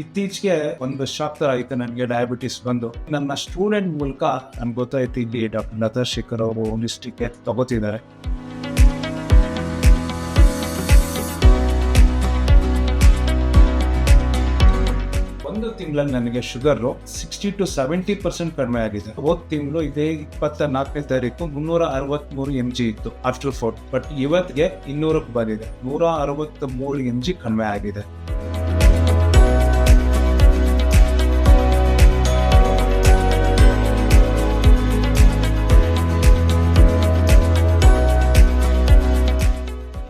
ಇತ್ತೀಚೆಗೆ ಒಂದು ಶಾಕ್ ಆಯ್ತು ನನಗೆ ಡಯಾಬಿಟಿಸ್ ಬಂದು. ನನ್ನ ಸ್ಟೂಡೆಂಟ್ ಮೂಲಕ ನನ್ಗೆ ಗೊತ್ತಾಯ್ತು ಇಲ್ಲಿ ಡಾಕ್ಟರ್ ಲತಾ ಶೇಖರ್ ಅವರು ಹೋಲಿಸ್ಟಿಕ್ ತಗೋತಿದ್ದಾರೆ. ಒಂದು ತಿಂಗಳಲ್ಲಿ ನನಗೆ sugar sixty to seventy percent ಕಡಿಮೆ ಆಗಿದೆ. ಹೋದ್ ತಿಂಗಳು ಇದೇ ಇಪ್ಪತ್ತ ನಾಲ್ಕನೇ ತಾರೀಕು ಮುನ್ನೂರ ಅರವತ್ಮೂರು ಎಂ ಜಿ ಇತ್ತು ಆಫ್ಟರ್ ಫೋರ್ಟ್ ಬಟ್ ಇವತ್ತಿಗೆ ಇನ್ನೂರಕ್ಕೆ ಬಂದಿದೆ. ನೂರ ಅರವತ್ತ ಮೂರು ಎಂ ಜಿ ಕಡಿಮೆ ಆಗಿದೆ.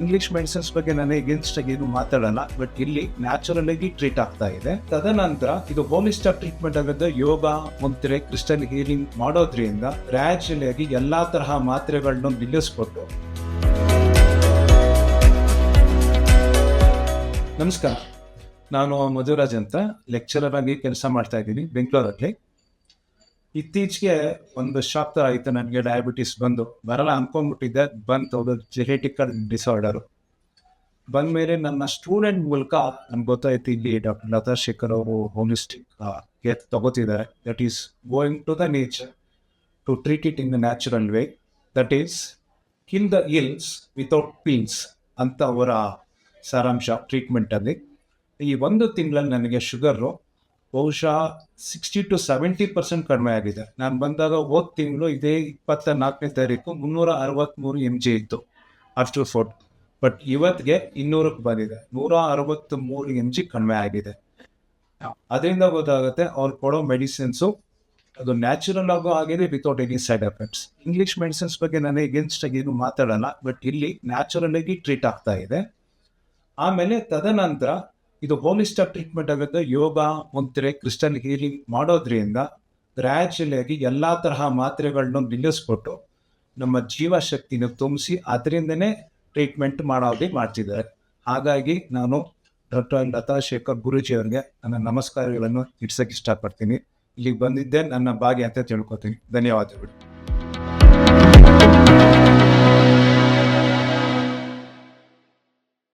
ಇಂಗ್ಲಿಷ್ ಮೆಡಿಸಿನ್ಸ್ ಬಗ್ಗೆ ನಾನು ಎಗೇನ್ಸ್ಟ್ ಆಗಿ ಏನು ಮಾತಾಡಲ್ಲ ಬಟ್ ಇಲ್ಲಿ ನ್ಯಾಚುರಲ್ ಆಗಿ ಟ್ರೀಟ್ ಆಗ್ತಾ ಇದೆ. ತದನಂತರ ಇದು ಹೋಲಿಸ್ಟಿಕ್ ಟ್ರೀಟ್ಮೆಂಟ್ ಆಗಿದ್ದ ಯೋಗ ಮುಂತ್ರೆ ಕ್ರಿಸ್ಟಲ್ ಹೀಲಿಂಗ್ ಮಾಡೋದ್ರಿಂದ ಗ್ರಾಜುಯಲ್ ಆಗಿ ಎಲ್ಲಾ ತರಹ ಮಾತ್ರೆಗಳನ್ನು ನಿಲ್ಲಿಸ್ಕೊಟ್ಟು ನಮಸ್ಕಾರ. ನಾನು ಮಧುರಾಜ್ ಅಂತ ಲೆಕ್ಚರರ್ ಆಗಿ ಕೆಲಸ ಮಾಡ್ತಾ ಇದ್ದೀನಿ, ಬೆಂಗಳೂರಲ್ಲಿ. ಇತ್ತೀಚೆಗೆ ಒಂದು ಶಾಪ್ ತರ ಆಯ್ತು, ನನಗೆ ಡಯಾಬಿಟಿಸ್ ಬಂದು. ಬರಲ್ಲ ಅನ್ಕೊಂಡ್ಬಿಟ್ಟಿದ್ದೆ, ಬಂತು, ಅದು ಜೆನೆಟಿಕಲ್ ಡಿಸಾರ್ಡರ್ ಬಂದ ಮೇಲೆ ನನ್ನ ಸ್ಟೂಡೆಂಟ್ ಮೂಲಕ ನನ್ಗೆ ಗೊತ್ತಾಯ್ತು ಇಲ್ಲಿ ಡಾಕ್ಟರ್ ಲತಾ ಶೇಖರ್ ಅವರು holistic ತಗೋತಿದ್ದಾರೆ. That is going to the nature to treat it in the natural way that is kill the ills without pains ಅಂತ ಅವರ ಸಾರಾಂಶ ಟ್ರೀಟ್ಮೆಂಟಲ್ಲಿ ಈ ಒಂದು ತಿಂಗಳಲ್ಲಿ ನನಗೆ ಶುಗರು ಬಹುಶಃ ಸಿಕ್ಸ್ಟಿ ಟು ಸೆವೆಂಟಿ ಪರ್ಸೆಂಟ್ ಕಡಿಮೆ ಆಗಿದೆ. ನಾನು ಬಂದಾಗ ಹೋದ ತಿಂಗಳು ಇದೇ ಇಪ್ಪತ್ತ ನಾಲ್ಕನೇ ತಾರೀಕು ಮುನ್ನೂರ ಅರವತ್ತ್ಮೂರು ಎಂ ಜಿ ಇತ್ತು. ಅಷ್ಟು ಫೋಟ್ ಬಟ್ ಇವತ್ತಿಗೆ ಇನ್ನೂರಕ್ಕೆ ಬಂದಿದೆ. ನೂರ ಅರವತ್ತ್ ಮೂರು ಎಂ ಜಿ ಕಡಿಮೆ ಆಗಿದೆ. ಅದರಿಂದ ಗೊತ್ತಾಗುತ್ತೆ ಅವ್ರು ಕೊಡೋ ಮೆಡಿಸಿನ್ಸು ಅದು ನ್ಯಾಚುರಲ್ ಆಗೋ ಆಗಿದೆ without any side effects English medicines ಬಗ್ಗೆ ನಾನು ಎಗೇನ್ಸ್ಟ್ ಆಗಿ ಏನು ಮಾತಾಡಲ್ಲ ಬಟ್ ಇಲ್ಲಿ ನ್ಯಾಚುರಲ್ ಆಗಿ ಟ್ರೀಟ್ ಆಗ್ತಾ ಇದೆ. ಆಮೇಲೆ ತದನಂತರ ಇದು ಹೋಲಿಸ್ಟಿಕ್ ಟ್ರೀಟ್ಮೆಂಟ್ ಆಗುತ್ತೆ ಯೋಗ ಮುಂತ್ರೆ ಕ್ರಿಸ್ಟಲ್ ಹೀಲಿಂಗ್ ಮಾಡೋದ್ರಿಂದ ಗ್ರ್ಯಾಜುಯಲ್ ಆಗಿ ಎಲ್ಲಾ ತರಹ ಮಾತ್ರೆಗಳನ್ನ ನಿಲ್ಲಿಸ್ಬಿಟ್ಟು ನಮ್ಮ ಜೀವಶಕ್ತಿನ ತುಂಬಿಸಿ ಅದರಿಂದನೇ ಟ್ರೀಟ್ಮೆಂಟ್ ಮಾಡೋದೇ ಮಾಡ್ತಿದ್ದಾರೆ. ಹಾಗಾಗಿ ನಾನು ಡಾಕ್ಟರ್ ಲತಾ ಶೇಖರ್ ಗುರುಜಿ ಅವರಿಗೆ ನನ್ನ ನಮಸ್ಕಾರಗಳನ್ನು ಇಡ್ಸಕ್ಕೆ ಇಷ್ಟಪಡ್ತೀನಿ. ಇಲ್ಲಿಗೆ ಬಂದಿದ್ದೆ ನನ್ನ ಭಾಗ್ಯ ಅಂತ ತಿಳ್ಕೊತೀನಿ. ಧನ್ಯವಾದಗಳು.